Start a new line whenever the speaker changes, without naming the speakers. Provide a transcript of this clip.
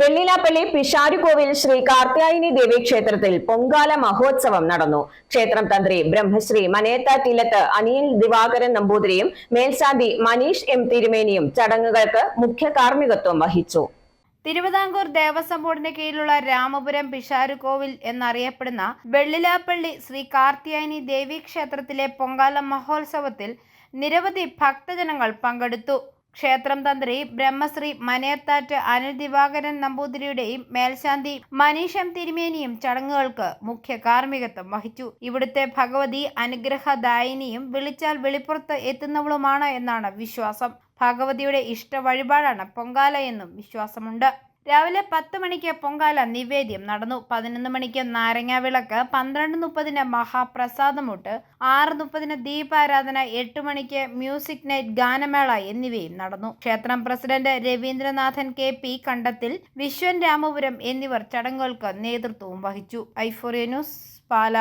വെള്ളിലാപ്പള്ളി പിഷാരുകോവിൽ ശ്രീ കാർത്യായനി ദേവി ക്ഷേത്രത്തിൽ പൊങ്കാല മഹോത്സവം നടന്നു. ക്ഷേത്രം തന്ത്രി ബ്രഹ്മശ്രീ മനേത്ത തിലത്ത് അനിയൻ ദിവാകരൻ നമ്പൂതിരിയും മേൽശാന്തി മനീഷ് എം തിരുമേനിയും ചടങ്ങുകൾക്ക് മുഖ്യ കാർമ്മികത്വം വഹിച്ചു.
തിരുവിതാംകൂർ ദേവസ്വം ബോർഡിന്റെ കീഴിലുള്ള രാമപുരം പിഷാരുകോവിൽ എന്നറിയപ്പെടുന്ന വെള്ളിലാപ്പള്ളി ശ്രീ കാർത്യായനി ദേവി ക്ഷേത്രത്തിലെ പൊങ്കാല മഹോത്സവത്തിൽ നിരവധി ഭക്തജനങ്ങൾ പങ്കെടുത്തു. ക്ഷേത്രം തന്ത്രി ബ്രഹ്മശ്രീ മനേത്താറ്റ് അനിൽ ദിവാകരൻ നമ്പൂതിരിയുടെയും മേൽശാന്തി മനീഷം തിരുമേനിയും ചടങ്ങുകൾക്ക് മുഖ്യ കാർമ്മികത്വം വഹിച്ചു. ഇവിടുത്തെ ഭഗവതി അനുഗ്രഹദായിനിയും വിളിച്ചാൽ വെളിപ്പുറത്ത് എത്തുന്നവളുമാണ് എന്നാണ് വിശ്വാസം. ഭഗവതിയുടെ ഇഷ്ട വഴിപാടാണ് പൊങ്കാല എന്നും വിശ്വാസമുണ്ട്. രാവിലെ പത്ത് മണിക്ക് പൊങ്കാല നിവേദ്യം നടന്നു. പതിനൊന്ന് മണിക്ക് നാരങ്ങ വിളക്ക് പന്ത്രണ്ട് മുപ്പതിന് മഹാപ്രസാദമുട്ട് ആറ് മുപ്പതിന് ദീപാരാധന എട്ട് മണിക്ക് മ്യൂസിക് നൈറ്റ് ഗാനമേള എന്നിവയും നടന്നു. ക്ഷേത്രം president Raveendranathan K P Kandathil Viswan Ramapuram എന്നിവർ ചടങ്ങുകൾക്ക് നേതൃത്വവും വഹിച്ചു. ഐഫോറിയ ന്യൂസ് പാല.